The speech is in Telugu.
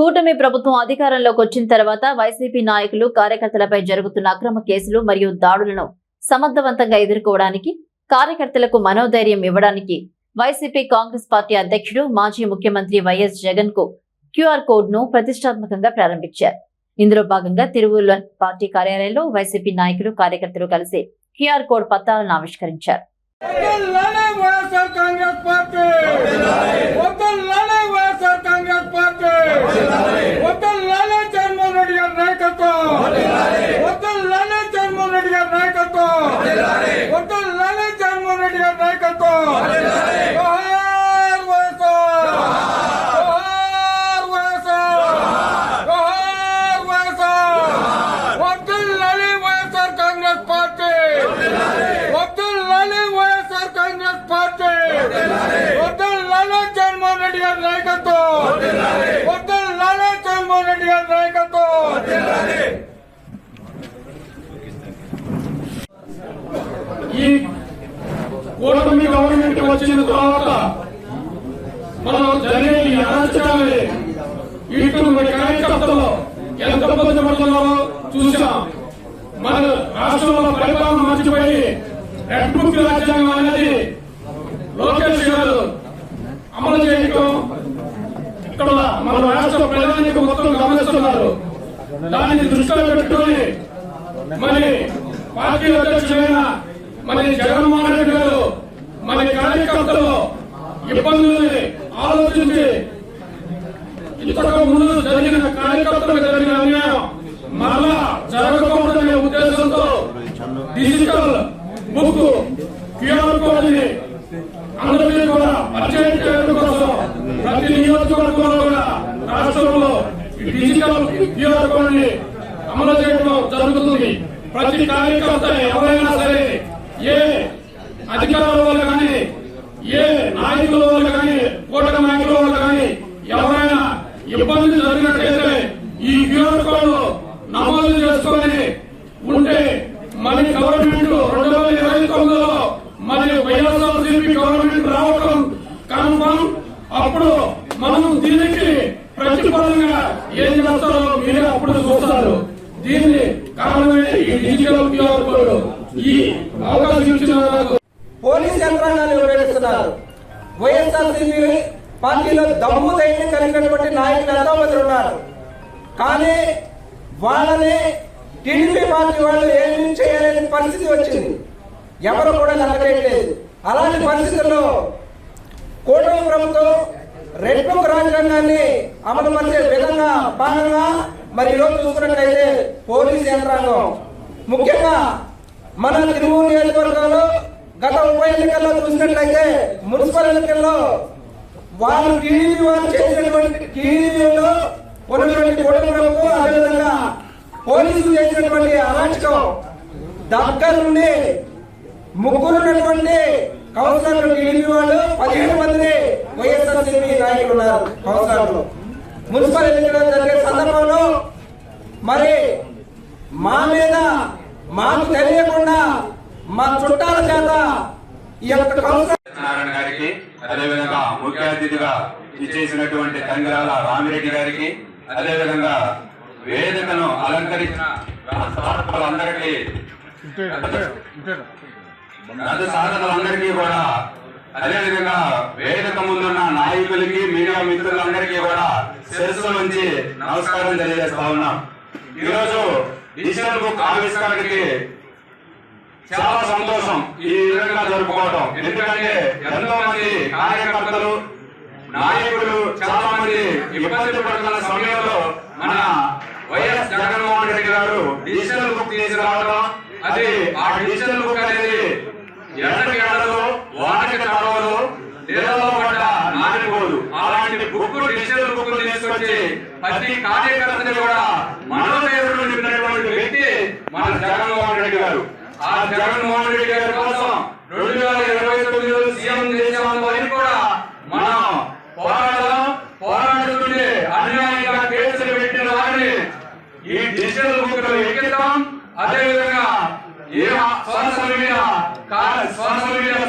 కూటమి ప్రభుత్వం అధికారంలోకి వచ్చిన తర్వాత వైసీపీ నాయకులు కార్యకర్తలపై జరుగుతున్న అక్రమ కేసులు మరియు దాడులను సమర్థవంతంగా ఎదుర్కోవడానికి కార్యకర్తలకు మనోధైర్యం ఇవ్వడానికి వైసీపీ కాంగ్రెస్ పార్టీ అధ్యక్షుడు మాజీ ముఖ్యమంత్రి వైఎస్ జగన్కు క్యూఆర్ కోడ్ను ప్రతిష్టాత్మకంగా ప్రారంభించారు ఇందులో భాగంగా తిరువూరులో పార్టీ కార్యాలయంలో వైసీపీ నాయకులు కార్యకర్తలు కలిసి క్యూఆర్ కోడ్ పత్రాలను ఆవిష్కరించారు వద్దల్లాలే వైఎస్ఆర్ కాంగ్రెస్ పార్టీ వద్దల్లాలే వైఎస్ఆర్ కాంగ్రెస్ పార్టీ వద్దల్లాలే జగన్మోహన్ రెడ్డి గారి నాయకత్వం వద్దల్లాలే జగన్మోహన్ రెడ్డి గారి నాయకత్వం వద్దల్లాలే జగన్మోహన్ రెడ్డి గారి నాయకత్వం జోహార్ వైఎస్ఆర్ జోహార్ వైఎస్ఆర్ జోహార్ వైఎస్ఆర్ వద్దల్లాలే వైఎస్ఆర్ కాంగ్రెస్ పార్టీ వద్దల్లాలే వైఎస్ఆర్ కాంగ్రెస్ పార్టీ వద్దల్లాలే జగన్మోహన్ రెడ్డి గారి నాయకత్వం వద్దల్లాలే జగన్మోహన్ రెడ్డి గారి నాయకత్వం ఈ కూటమి గవర్నమెంట్ వచ్చిన తర్వాత మనం జరిగే ఈ ఇటు మన కార్యకర్తలు ఎంత ఇబ్బంది పడుతున్నారో చూసాం మన రాష్ట్రంలో పరిపాలన మర్చిపోయి రెడ్ బుక్ రాజ్యాంగం అనేది లోకేష్ గారు అమలు చేయటం ఇక్కడ మన రాష్ట్ర ప్రధానికి మొత్తం గమనిస్తున్నారు. దాన్ని దృష్టిలో పెట్టుకొని మరి పార్టీ అధ్యక్షులైన మరి జగన్మోహన్ రెడ్డి గారు మన కార్యకర్తలు ఇబ్బందుల్ని ఆలోచించి ఇంతకు ముందు జరిగిన కార్యకర్తలకు జరిగిన అన్యాయం మరలా జరగకూడదనే ఉద్దేశంతో డిజిటల్ బుక్ క్యూఆర్ కోడ్ని అందరినీ కూడా పరిచయం చేయడం కోసం ప్రతి నియోజకవర్గంలో కూడా రాష్ట్రంలో డిజిటల్ క్యూఆర్ కోడ్ని అమలు చేయడం జరుగుతుంది. ప్రతి కార్యకర్త ఎవరైనా సరే ఏ అధికారుల వల్ల కానీ ఏ నాయకుల వల్ల కానీ కూటమి నాయకుల వల్ల కానీ ఎవరైనా ఇబ్బంది జరిగినట్లయితే ఈ క్యూఆర్ కోడ్ నమోదు చేసుకొని ఉంటే మరి గవర్నమెంట్ రెండు వేల ఇరవై తొమ్మిదిలో మరి వైఎస్ఆర్సీపీ గవర్నమెంట్ రావడం కన్ఫర్మ్ అప్పుడు మనం దీనికి ప్రతిఫలంగా ఏం చేస్తారో మీరే అప్పుడు చూస్తారు. దీన్ని కారణమే ఈ డిజిటల్ క్యూఆర్ కోడ్. ఈ అవకాశం ఇచ్చిన పోలీస్ యంత్రాంగాన్ని వివరిస్తున్నారు. వైఎస్ఆర్సీపీ పార్టీలో దమ్ము ధైర్యం కలిగినటువంటి నాయకులు ఎంతో మంది ఉన్నారు. కానీ వాళ్ళని టీడీపీ పార్టీ వాళ్ళు ఏమి చేయలేని పరిస్థితి వచ్చింది. ఎవరు కూడా లెక్కలేదు అలాంటి పరిస్థితుల్లో కూటమి ప్రభుత్వం రెడ్ బుక్ రాజ్యాంగాన్ని అమలు పరిచే విధంగా భాగంగా మరి ఈరోజు చూసుకున్నట్లయితే పోలీస్ యంత్రాంగం. ముఖ్యంగా మన తిరుమూరు నియోజకవర్గంలో ఎన్నికల్లో చూసినట్లయితే మున్సిపల్ ఎన్నికల్లో వాళ్ళు టీడీపీ వాళ్ళు చేసినటువంటి టీడీపీలో ఉన్నటువంటి కూటమి అదేవిధంగా పోలీసులు చేసినటువంటి అరాచకం దగ్గర నుండి ముగ్గురు ఉన్నటువంటి కౌన్సిలర్లు టీడీపీ వాళ్ళు పదిహేడు మంది వైఎస్ఆర్సీపీ నాయకులు ఉన్నారు కౌన్సిలర్లు. మున్సిపల్ ఎన్నికలు జరిగే సందర్భంలో మరి మా మీద మాకు తెలియకుండా మా చుట్టాల చేత ఈ యొక్క కౌన్సిలర్ గారికి అదేవిధంగా ముఖ్య అతిథిగా ఇచ్చేసినటువంటి తంగిరాల రామిరెడ్డి గారికి అదేవిధంగా వేదికను అలంకరించిన సాధకులందరికీ సాధకులందరికీ కూడా అదేవిధంగా వేదిక ముందున్న నాయకులకి మీడియా మిత్రులందరికీ కూడా శిరస్సు నుంచి నమస్కారం తెలియజేస్తా ఉన్నాం. ఈరోజు డిజిటల్ బుక్ ఆవిష్కరణకి చాలా సంతోషం ఈ విధంగా జరుపుకోవడం ఎందుకంటే ఎంతో మంది కార్యకర్తలు నాయకులు చాలా మంది ఇబ్బంది పడుతున్న సమయంలో మన వైఎస్ జగన్మోహన్ రెడ్డి గారు డిజిటల్ బుక్ తీసుకురావడం అది ఆ డిజిటల్ బుక్ అనేది ఎండకి ఎండదు వానకి తడవదు నీళ్ళలో పడ్డ నానిపోదు. అలాంటి బుక్ డిజిటల్ బుక్ తీసుకొచ్చి ప్రతి కార్యకర్తని కూడా మనమే అదేవిధంగా ఏ సోషల్ మీడియా సోషల్ మీడియా